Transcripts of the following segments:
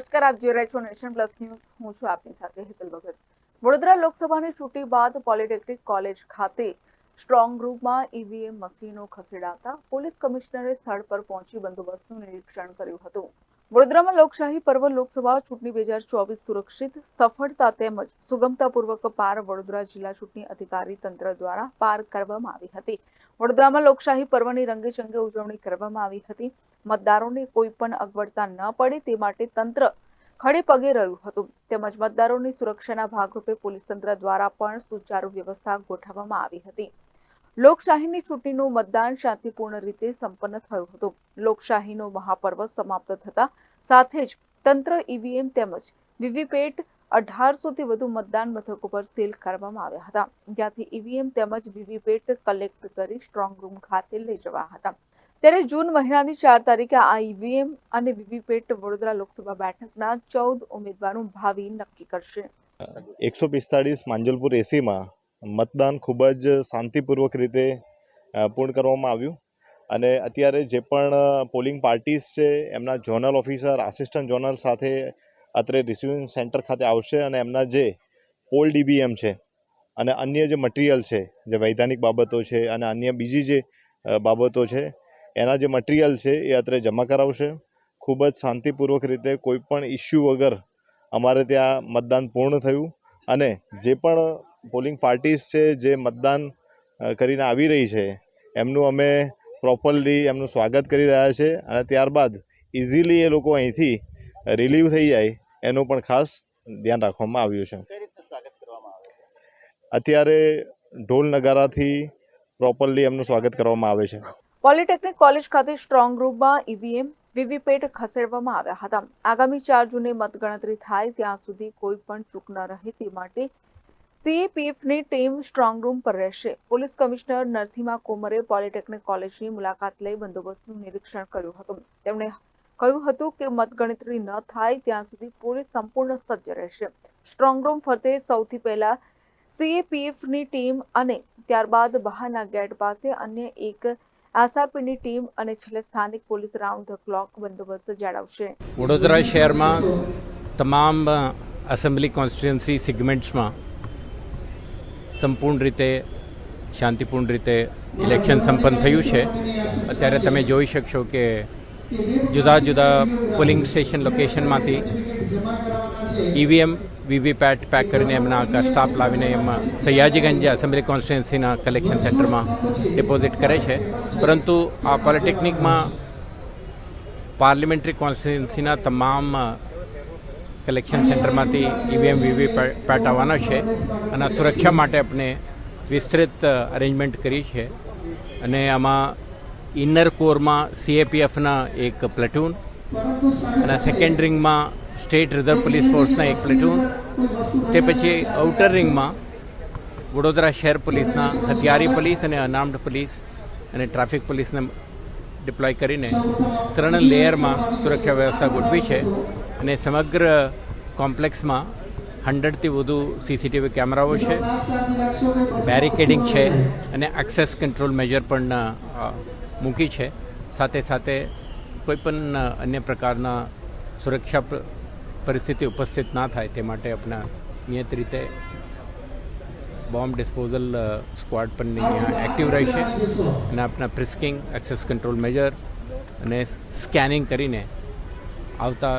નમસ્કાર, આપ જોઈ રહ્યા છો નેશન પ્લસ ન્યૂઝ. હું છું આપની સાથે હેતલ ભગત. વડોદરા લોકસભાની ચૂંટણી બાદ પોલિટેકનિક કોલેજ ખાતે સ્ટ્રોંગ રૂમમાં ઈવીએમ મશીનો ખસેડાતા પોલીસ કમિશનરે સ્થળ પર પહોંચી બંદોબસ્તનું નિરીક્ષણ કર્યું હતું. વડોદરામાં લોકશાહી પર્વ લોકસભા ચૂંટણી બે હજાર ચોવીસ સુરક્ષિત, સફળતા તેમજ સુગમતાપૂર્વક પાર વડોદરા જિલ્લા ચૂંટણી અધિકારી તંત્ર દ્વારા પાર કરવામાં આવી હતી. વડોદરામાં લોકશાહી પર્વની રંગેચંગે ઉજવણી કરવામાં આવી હતી. મતદારોને કોઈ પણ અગવડતા ન પડે તે માટે તંત્ર ખડે પગે રહ્યું હતું. તેમજ મતદારોની સુરક્ષાના ભાગરૂપે પોલીસ તંત્ર દ્વારા પણ સુચારુ વ્યવસ્થા ગોઠવવામાં આવી હતી. લોકશાહીની ચૂંટણીનું મતદાન શાંતિપૂર્ણ રીતે સંપન્ન થયું હતું. લોકશાહીનો મહાપર્વ સમાપ્ત થતા સાથે જ તંત્ર, ઈવીએમ તેમજ વીવીપેટ અઢારસોથી વધુ મતદાન મથકો પર સીલ કરવામાં આવ્યા હતા. જ્યાંથી ઈવીએમ તેમજ વીવીપેટ કલેક્ટ કરી સ્ટ્રોંગ રૂમ ખાતે લઈ જવા હતા. ત્યારે જૂન મહિનાની ચાર તારીખે આ ઈવીએમ અને વીવીપેટ વડોદરા લોકસભા બેઠકના ચૌદ ઉમેદવારનું ભાવિ નક્કી કરશે. એકસો પિસ્તાળીસ માંજલપુર એસીમાં મતદાન ખૂબ જ શાંતિપૂર્વક રીતે પૂર્ણ કરવામાં આવ્યું. અને અત્યારે જે પણ પોલિંગ પાર્ટીઝ છે, એમના ઝોનલ ઓફિસર, આસિસ્ટન્ટ ઝોનલ સાથે અત્રે રિસિવિંગ સેન્ટર ખાતે આવશે અને એમના જે પોલ ડીબીએમ છે અને અન્ય જે મટીરિયલ છે, જે વૈધાનિક બાબતો છે અને અન્ય બીજી જે બાબતો છે, એના જે મટીરિયલ છે એ અત્રે જમા કરાવશે. ખૂબ જ શાંતિપૂર્વક રીતે કોઈ પણ ઇસ્યુ વગર અમારે ત્યાં મતદાન પૂર્ણ થયું. અને જે પણ પોલિંગ પાર્ટીઝ છે જે મતદાન કરીને આવી રહી છે એમનું અમે પ્રોપરલી એમનું સ્વાગત કરી રહ્યા છે અને ત્યારબાદ ઇઝીલી એ લોકો અહીંથી રિલીવ થઈ જાય એનું પણ ખાસ ધ્યાન રાખવામાં આવ્યું છે? અત્યારે ઢોલ નગારાથી પ્રોપરલી એમનું સ્વાગત કરવામાં આવે છે. પોલિટેકનિક કોલેજ ખાતે સ્ટ્રોંગ રૂમમાં ઈવીએમ વીવીપેટ ખસેડવામાં આવ્યા હતા. આગામી ચાર જૂને મતગણતરી થાય ત્યાં સુધી કોઈ પણ ચૂક ન રહે તે માટે સીએપીએફની ટીમ સ્ટ્રોંગ પર રહેશે. Police commissioner Narasimha Komar polytechnic કોલેજની મુલાકાત લઈ બંદોબસ્તનું નિરીક્ષણ કર્યું હતું. તેમણે કહ્યું હતું કે મતગણતરી ન થાય ત્યાં સુધી પોલીસ સંપૂર્ણ સજ્જ રહેશે. સ્ટ્રોંગ ફરતે સૌથી પહેલા સીએપીએફની ટીમ અને ત્યારબાદ બહારના ગેટ પાસે અન્ય એક આરપીની ટીમ અને છેલ્લે સ્થાનિક પોલીસ રાઉન્ડ ધ ક્લોક બંદોબસ્ત જાળવશે. વડોદરા શહેરમાં તમામ એસેમ્બલી કોન્સ્ટિટ્યુન્સી સિગમેન્ટ્સમાં સંપૂર્ણ રીતે, શાંતિપૂર્ણ રીતે ઇલેક્શન સંપન્ન થયું છે. અત્યારે તમે જોઈ શકશો કે જુદા જુદા પોલિંગ સ્ટેશન લોકેશનમાંથી ઈવીએમ વીવીપેટ પેક કરીને એમના સ્ટાફ લાવીને એમાં સયાજીગંજ એસેમ્બલી કોન્સ્ટિટ્યુન્સીના કલેક્શન સેન્ટરમાં ડિપોઝિટ કરે છે. પરંતુ આ પોલિટેકનિકમાં પાર્લિમેન્ટરી કોન્સ્ટિટ્યુન્સીના તમામ કલેક્શન સેન્ટરમાંથી ઈવીએમ વીવી પેટ આવવાના છે. અને સુરક્ષા માટે આપણે વિસ્તૃત અરેન્જમેન્ટ કરી છે. અને આમાં ઇનર કોરમાં સીએપીએફના એક પ્લેટૂન અને સેકન્ડ રિંગમાં સ્ટેટ રિઝર્વ પોલીસ ફોર્સના એક પ્લેટૂન તે પછી આઉટર રિંગમાં વડોદરા શહેર પોલીસના હથિયારી પોલીસ અને અનાર્મ્ડ પોલીસ અને ટ્રાફિક પોલીસને ડિપ્લોય કરીને ત્રણ લેયરમાં સુરક્ષા વ્યવસ્થા ગોઠવી છે. અને સમગ્ર કોમ્પ્લેક્સમાં હંડ્રેડથી વધુ સીસીટીવી કેમેરાઓ છે, બેરિકેડિંગ છે અને એક્સેસ કંટ્રોલ મેજર પણ મૂકી છે. સાથે સાથે કોઈપણ અન્ય પ્રકારના સુરક્ષા પરિસ્થિતિ ઉપસ્થિત ના થાય તે માટે આપણા નિયત રીતે બોમ્બ ડિસ્પોઝલ સ્ક્વોડ પણ અહીંયા એક્ટિવ રહેશે અને આપણા પ્રિસ્કિંગ એક્સેસ કંટ્રોલ મેજર અને સ્કેનિંગ કરીને આવતા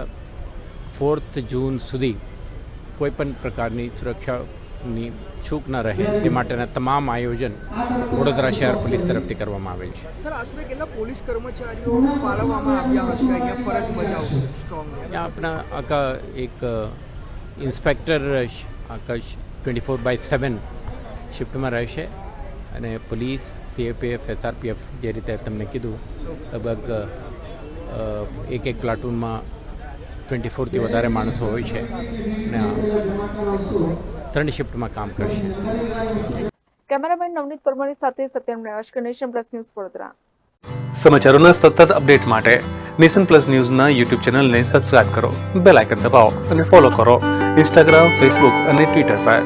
ફોર્થ જૂન સુધી કોઈપણ પ્રકારની સુરક્ષાની છૂક ન રહે. તે માટેના તમામ આયોજન વડોદરા શહેર પોલીસ તરફથી કરવામાં આવેલ છે. સર આશરે કેટલા પોલીસ કર્મચારીઓ ફાળવવામાં આવ્યા હશે અહીંયા ફરજ બજાવશે? સ્ટ્રોંગ આપણા આખા એક ઇન્સ્પેક્ટર આખા ટ્વેન્ટી ફોર બાય સેવન શિફ્ટમાં રહેશે અને પોલીસ સીએપીએફ એસઆરપીએફ જે રીતે તમને કીધું લગભગ એક એક પ્લાટૂનમાં ટ્વેન્ટી ફોરથી વધારે માણસો હોય છે અને ત્રણ શિફ્ટમાં કામ કરશે. કેમેરામેન નવનીત પરમાણી સાથે Satyam Nevashkar Nation Plus News Vadodara. સમાચારોના સતત અપડેટ માટે નેશન પ્લસ ન્યૂઝના યુટ્યુબ ચેનલને સબસ્ક્રાઇબ કરો બેલ આઇકન દબાવો અને ફોલો કરો. ઇન્સ્ટાગ્રામ ફેસબુક અને ટ્વિટર પર.